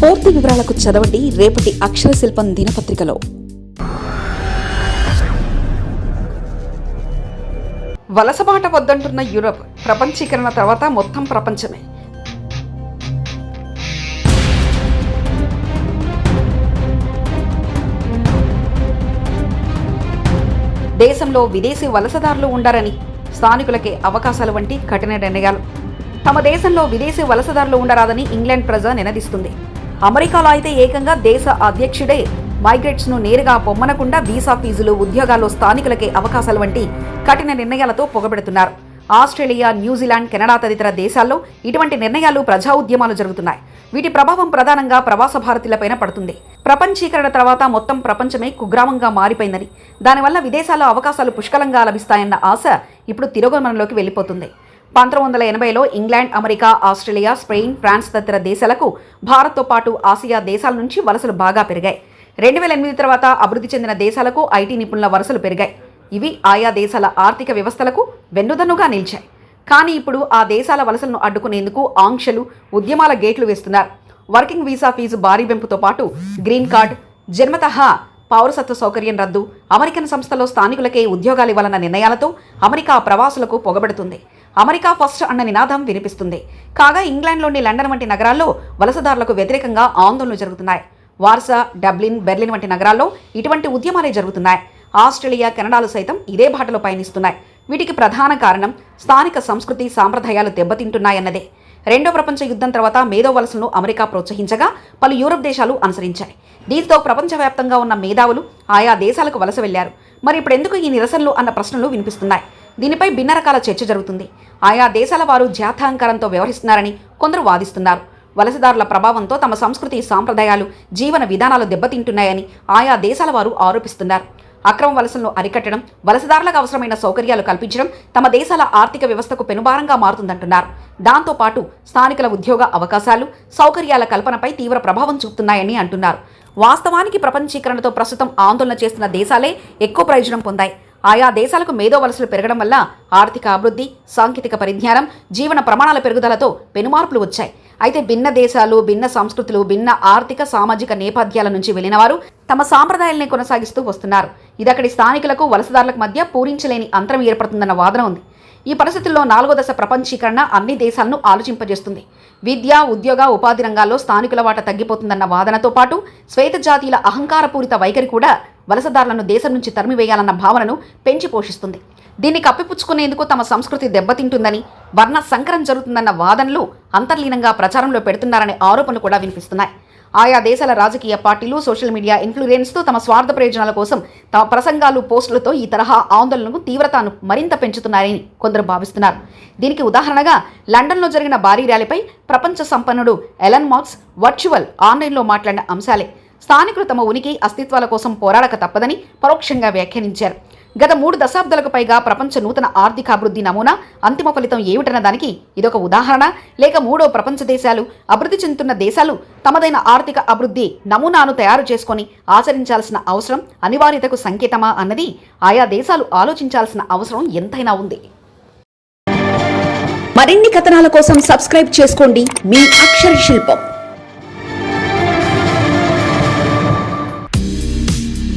పూర్తి వివరాలకు చదవండి రేపటి అక్షర శిల్పం దినపత్రికలో. వలసబాట వద్దంటున్న యూరప్ ప్రపంచీకరణ తర్వాత మొత్తం ప్రపంచమే. దేశంలో విదేశీ వలసదారులు ఉండారని స్థానికులకే అవకాశాలు వంటి కఠిన నిర్ణయాలు. తమ దేశంలో విదేశీ వలసదారులు ఉండరాదని ఇంగ్లాండ్ ప్రజ నినదిస్తుంది. అమెరికాలో అయితే ఏకంగా దేశ అధ్యక్షుడే మైగ్రెట్స్ను నేరుగా పొమ్మనకుండా వీసా ఫీజులు ఉద్యోగాల్లో స్థానికులకే అవకాశాలు వంటి కఠిన నిర్ణయాలతో పొగబెడుతున్నారు. ఆస్ట్రేలియా న్యూజిలాండ్ కెనడా తదితర దేశాల్లో ఇటువంటి నిర్ణయాలు ప్రజా ఉద్యమాలు జరుగుతున్నాయి. వీటి ప్రభావం ప్రధానంగా ప్రవాస భారతీయులపైన పడుతుంది. ప్రపంచీకరణ తర్వాత మొత్తం ప్రపంచమే కుగ్రామంగా మారిపోయిందని. దానివల్ల విదేశాల్లో అవకాశాలు పుష్కలంగా లభిస్తాయన్న ఆశ ఇప్పుడు తిరోగమనంలోకి వెళ్ళిపోతుంది. పంతొమ్మిది వందల ఎనభైలో England America Australia Spain France తదితర దేశాలకు భారత్తో పాటు ఆసియా దేశాల నుంచి వలసలు బాగా పెరిగాయి. రెండు వేల ఎనిమిది తర్వాత అభివృద్ధి చెందిన దేశాలకు ఐటీ నిపుణుల వలసలు పెరిగాయి. ఇవి ఆయా దేశాల ఆర్థిక వ్యవస్థలకు వెన్నుదన్నుగా నిలిచాయి. కానీ ఇప్పుడు ఆ దేశాల వలసలను అడ్డుకునేందుకు ఆంక్షలు ఉద్యమాల గేట్లు వేస్తున్నారు. వర్కింగ్ వీసా ఫీజు భారీ పెంపుతో పాటు గ్రీన్ కార్డ్ జన్మతహా పౌరసత్వ సౌకర్యం రద్దు అమెరికన్ సంస్థలో స్థానికులకే ఉద్యోగాలు ఇవ్వాలన్న నిర్ణయాలతో అమెరికా ప్రవాసులకు పొగబడుతుంది. అమెరికా ఫస్ట్ అన్న నినాదం వినిపిస్తుంది. కాగా ఇంగ్లాండ్లోని లండన్ వంటి నగరాల్లో వలసదారులకు వ్యతిరేకంగా ఆందోళనలు జరుగుతున్నాయి. వార్సా డబ్లిన్ బెర్లిన్ వంటి నగరాల్లో ఇటువంటి ఉద్యమాలే జరుగుతున్నాయి. ఆస్ట్రేలియా కెనడాలు సైతం ఇదే బాటలో పయనిస్తున్నాయి. వీటికి ప్రధాన కారణం స్థానిక సంస్కృతి సాంప్రదాయాలు దెబ్బతింటున్నాయన్నదే. రెండో ప్రపంచ యుద్ధం తర్వాత మేధో వలసలను అమెరికా ప్రోత్సహించగా పలు యూరప్ దేశాలు అనుసరించాయి. దీంతో ప్రపంచవ్యాప్తంగా ఉన్న మేధావులు ఆయా దేశాలకు వలస వెళ్ళారు మరి ఇప్పుడు ఎందుకు ఈ నిరసనలు అన్న ప్రశ్నలు వినిపిస్తున్నాయి. దీనిపై భిన్న రకాల చర్చ జరుగుతుంది. ఆయా దేశాల వారు జాత్యాహంకారంతో వ్యవహరిస్తున్నారని కొందరు వాదిస్తున్నారు. వలసదారుల ప్రభావంతో తమ సంస్కృతి సాంప్రదాయాలు జీవన విధానాలు దెబ్బతింటున్నాయని ఆయా దేశాల వారు ఆరోపిస్తున్నారు. అక్రమ వలసలను అరికట్టడం వలసదారులకు అవసరమైన సౌకర్యాలు కల్పించడం తమ దేశాల ఆర్థిక వ్యవస్థకు పెనుభారంగా మారుతుందంటున్నారు. దాంతోపాటు స్థానికుల ఉద్యోగ అవకాశాలు సౌకర్యాల కల్పనపై తీవ్ర ప్రభావం చూపుతున్నాయని అంటున్నారు. వాస్తవానికి ప్రపంచీకరణతో ప్రస్తుతం ఆందోళన చేస్తున్న దేశాలే ఎక్కువ ప్రయోజనం పొందాయి. ఆయా దేశాలకు మేధో వలసలు పెరగడం వల్ల ఆర్థిక అభివృద్ధి సాంకేతిక పరిజ్ఞానం జీవన ప్రమాణాల పెరుగుదలతో పెనుమార్పులు వచ్చాయి. అయితే భిన్న దేశాలు భిన్న సంస్కృతులు భిన్న ఆర్థిక సామాజిక నేపథ్యాల నుంచి వెళ్ళినవారు తమ సాంప్రదాయాల్ని కొనసాగిస్తూ వస్తున్నారు. ఇదక్కడి స్థానికులకు వలసదారులకు మధ్య పూరించలేని అంతరం ఏర్పడుతుందన్న వాదన ఉంది. ఈ పరిస్థితుల్లో నాలుగో దశ ప్రపంచీకరణ అన్ని దేశాలను ఆలోచింపజేస్తుంది. విద్య ఉద్యోగ ఉపాధి రంగాల్లో స్థానికుల వాట తగ్గిపోతుందన్న వాదనతో పాటు శ్వేత జాతీయుల అహంకారపూరిత వైఖరి కూడా వలసదారులను దేశం నుంచి తరిమివేయాలన్న భావనను పెంచి పోషిస్తుంది. దీన్ని కప్పిపుచ్చుకునేందుకు తమ సంస్కృతి దెబ్బతింటుందని వర్ణ సంకరం జరుగుతుందన్న వాదనలు అంతర్లీనంగా ప్రచారంలో పెడుతున్నారనే ఆరోపణలు కూడా వినిపిస్తున్నాయి. ఆయా దేశాల రాజకీయ పార్టీలు సోషల్ మీడియా ఇన్ఫ్లుయెన్స్తో తమ స్వార్థ ప్రయోజనాల కోసం తమ ప్రసంగాలు పోస్టులతో ఈ తరహా ఆందోళనకు తీవ్రతను మరింత పెంచుతున్నారని కొందరు భావిస్తున్నారు. దీనికి ఉదాహరణగా లండన్లో జరిగిన భారీ ర్యాలీపై ప్రపంచ సంపన్నుడు ఎలన్ మార్క్స్ వర్చువల్ ఆన్లైన్లో మాట్లాడిన అంశాలే. స్థానికులు తమ ఉనికి అస్తిత్వాల కోసం పోరాడక తప్పదని పరోక్షంగా వ్యాఖ్యానించారు. గత మూడు దశాబ్దాలకు పైగా ప్రపంచ నూతన ఆర్థికాభివృద్ధి నమూనా అంతిమ ఫలితం ఏమిటన్న దానికి ఇదొక ఉదాహరణ. లేక మూడో ప్రపంచ దేశాలు అభివృద్ధి చెందుతున్న దేశాలు తమదైన ఆర్థిక అభివృద్ధి నమూనాను తయారు చేసుకొని ఆచరించాల్సిన అవసరం అనివార్యతకు సంకేతమా అన్నది ఆయా దేశాలు ఆలోచించాల్సిన అవసరం ఎంతైనా ఉంది. మరిన్ని కథనాల కోసం సబ్స్క్రైబ్ చేసుకోండి. మీ అక్షర శిల్పం.